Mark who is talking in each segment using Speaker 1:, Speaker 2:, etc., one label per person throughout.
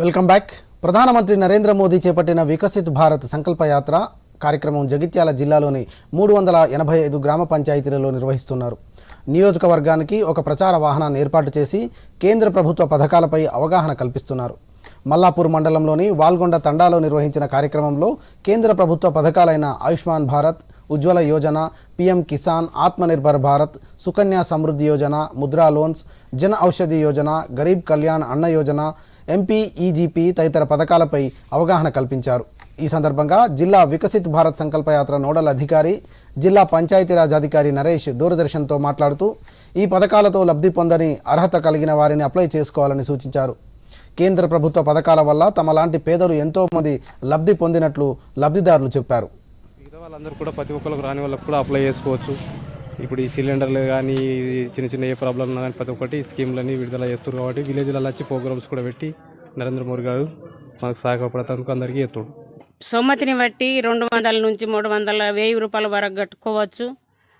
Speaker 1: Welcome back. ప్రధానమంత్రి నరేంద్ర మోదీ చేపట్టిన వికసిత్ భారత్ సంకల్ప యాత్ర కార్యక్రమం జగిత్యాల జిల్లాలోని మూడు వందల ఎనభై ఐదు గ్రామ పంచాయతీలలో నిర్వహిస్తున్నారు. నియోజకవర్గానికి ఒక ప్రచార వాహనాన్ని ఏర్పాటు చేసి కేంద్ర ప్రభుత్వ పథకాలపై అవగాహన కల్పిస్తున్నారు. మల్లాపూర్ మండలంలోని వాల్గొండ తండాలో నిర్వహించిన కార్యక్రమంలో కేంద్ర ప్రభుత్వ పథకాలైన ఆయుష్మాన్ భారత్ ఉజ్వల యోజన పీఎం కిసాన్ ఆత్మనిర్భర్ భారత్ సుకన్య సమృద్ధి యోజన ముద్రా లోన్స్ జన ఔషధి యోజన గరీబ్ కళ్యాణ్ అన్న యోజన ఎంపీ ఈజీపీ తదితర పథకాలపై అవగాహన కల్పించారు. ఈ సందర్భంగా జిల్లా వికసిత్ భారత్ సంకల్పయాత్ర నోడల్ అధికారి జిల్లా పంచాయతీరాజ్ అధికారి నరేష్ దూరదర్శన్తో మాట్లాడుతూ ఈ పథకాలతో లబ్ధి పొందని అర్హత కలిగిన వారిని అప్లై చేసుకోవాలని సూచించారు. కేంద్ర ప్రభుత్వ పథకాల వల్ల తమ లాంటి పేదలు ఎంతో మంది లబ్ధి పొందినట్లు లబ్ధిదారులు చెప్పారు.
Speaker 2: మిగతా వాళ్ళందరూ కూడా ప్రతి ఒక్కరికి రాని వాళ్ళకు కూడా అప్లై చేసుకోవచ్చు. ఇప్పుడు ఈ సిలిండర్లు కానీ చిన్న చిన్న ఏ ప్రాబ్లం ఉన్నా కానీ ప్రతి ఒక్కటి స్కీమ్లన్నీ విడుదల చేస్తారు కాబట్టి విలేజ్లలో వచ్చి ప్రోగ్రామ్స్ కూడా పెట్టి నరేంద్ర మోడీ గారు మనకు సహాయపడతానికి అందరికీ ఎత్తుడు
Speaker 3: సొమ్మతిని బట్టి రెండు వందల నుంచి మూడు వందల వెయ్యి రూపాయల వరకు కట్టుకోవచ్చు.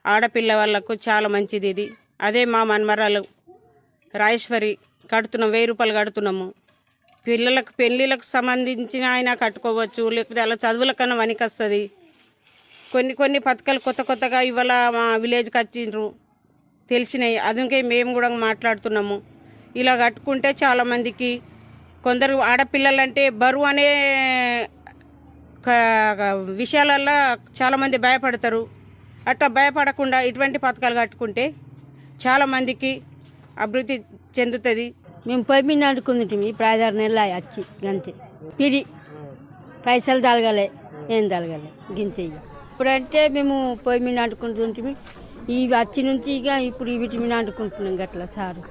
Speaker 3: ఆడపిల్ల వాళ్ళకు చాలా మంచిది ఇది. అదే మా మన్మరాలు రాజేశ్వరి కడుతున్నాం వెయ్యి రూపాయలు కడుతున్నాము. పిల్లలకు పెళ్ళిళ్ళకు సంబంధించిన ఆయన కట్టుకోవచ్చు లేకపోతే అలా చదువులకన్నా వనికి వస్తుంది కొన్ని కొన్ని పథకాలు కొత్త కొత్తగా ఇవాళ మా విలేజ్కి వచ్చిండ్రు. తెలిసినాయి. అందుకే మేము కూడా మాట్లాడుతున్నాము. ఇలా కట్టుకుంటే చాలామందికి కొందరు ఆడపిల్లలంటే బరువు అనే విషయాలల్లో చాలామంది భయపడతారు. అట్లా భయపడకుండా ఇటువంటి పథకాలు కట్టుకుంటే చాలామందికి అభివృద్ధి చెందుతుంది.
Speaker 4: మేము పొయ్యి మీద వండుకుంటుంటిమి ఇప్పుడు ఐదారు నెలలు వచ్చి గంతే. పిడి పైసలు తలగలే ఏం తలగలే. గింతే ఇప్పుడంటే మేము పొయ్యి మీద వండుకుంటుంటిమి ఈ వచ్చి నుంచి ఇక ఇప్పుడు వీటి మీద వండుకుంటున్నాం గట్లా సారు.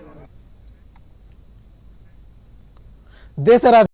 Speaker 1: దేశ